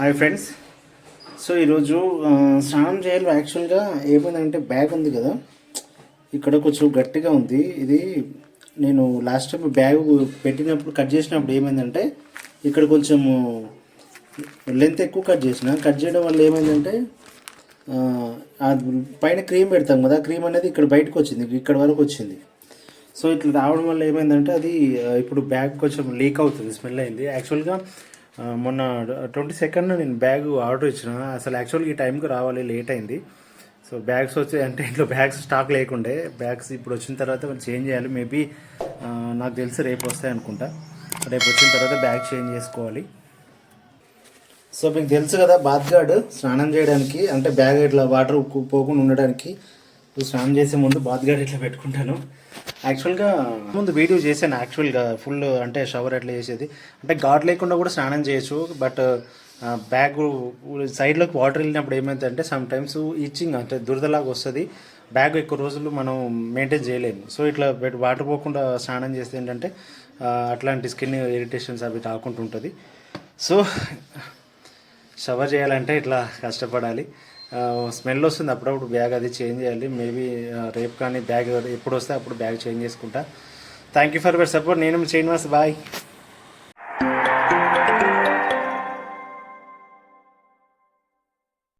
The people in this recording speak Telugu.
Hi friends. సో ఈరోజు స్నానం చేయాలి యాక్చువల్గా ఏమైందంటే బ్యాగ్ ఉంది కదా. ఇక్కడ కొంచెం గట్టిగా ఉంది. ఇది నేను లాస్ట్ టైం బ్యాగ్ పెట్టినప్పుడు కట్ చేసినప్పుడు ఏమైందంటే ఇక్కడ కొంచెం లెంత్ ఎక్కువ కట్ చేసిన. కట్ చేయడం వల్ల ఏమైందంటే పైన క్రీమ్ పెడతాం కదా క్రీమ్ అనేది ఇక్కడ బయటకు వచ్చింది ఇక్కడ వరకు వచ్చింది. సో ఇట్లా రావడం వల్ల ఏమైందంటే అది ఇప్పుడు బ్యాగ్ కొంచెం లీక్ అవుతుంది స్మెల్ అయింది. యాక్చువల్గా మొన్న ట్వంటీ సెకండ్ నేను బ్యాగ్ ఆర్డర్ ఇచ్చిన. అసలు యాక్చువల్గా ఈ టైంకి రావాలి లేట్ అయింది. సో బ్యాగ్స్ వచ్చే అంటే ఇంట్లో బ్యాగ్స్ స్టాక్ లేకుండే. బ్యాగ్స్ ఇప్పుడు వచ్చిన తర్వాత మనం చేంజ్ చేయాలి. మేబీ నాకు తెలిసి రేపు వస్తాయి అనుకుంటా. రేపు వచ్చిన తర్వాత బ్యాగ్ చేంజ్ చేసుకోవాలి. సో మీకు తెలుసు కదా బాత్గార్డ్ స్నానం చేయడానికి అంటే బ్యాగ్ ఇట్లా వాటర్ పోకుండా ఉండడానికి స్నానం చేసే ముందు బాత్గార్డ్ ఇట్లా పెట్టుకుంటాను. యాక్చువల్గా ముందు వీడియో చేశాను యాక్చువల్గా ఫుల్ అంటే షవర్ ఎట్లా చేసేది. అంటే గాడ్ లేకుండా కూడా స్నానం చేయొచ్చు బట్ బ్యాగ్ సైడ్లోకి వాటర్ వెళ్ళినప్పుడు ఏమైందంటే సమ్ టైమ్స్ ఇచ్చింగ్ అంటే దురదలాగా వస్తుంది. బ్యాగ్ ఎక్కువ రోజులు మనం మెయింటైన్ చేయలేము. సో ఇట్లా వాటర్ పోకుండా స్నానం చేస్తే ఏంటంటే uh, అట్లాంటి స్కిన్ ఇరిటేషన్స్ అవి రాకుండా ఉంటుంది సో షవర్ చేయాలంటే ఇట్లా కష్టపడాలి. స్మెల్ వస్తుంది అప్పుడప్పుడు బ్యాగ్ అది చేంజ్ చేయాలి. మేబీ రేపు కానీ బ్యాగ్ ఎప్పుడు వస్తే అప్పుడు బ్యాగ్ చేంజ్ చేసుకుంటా. Thank you for your support నేను శ్రీనివాస్ బాయ్.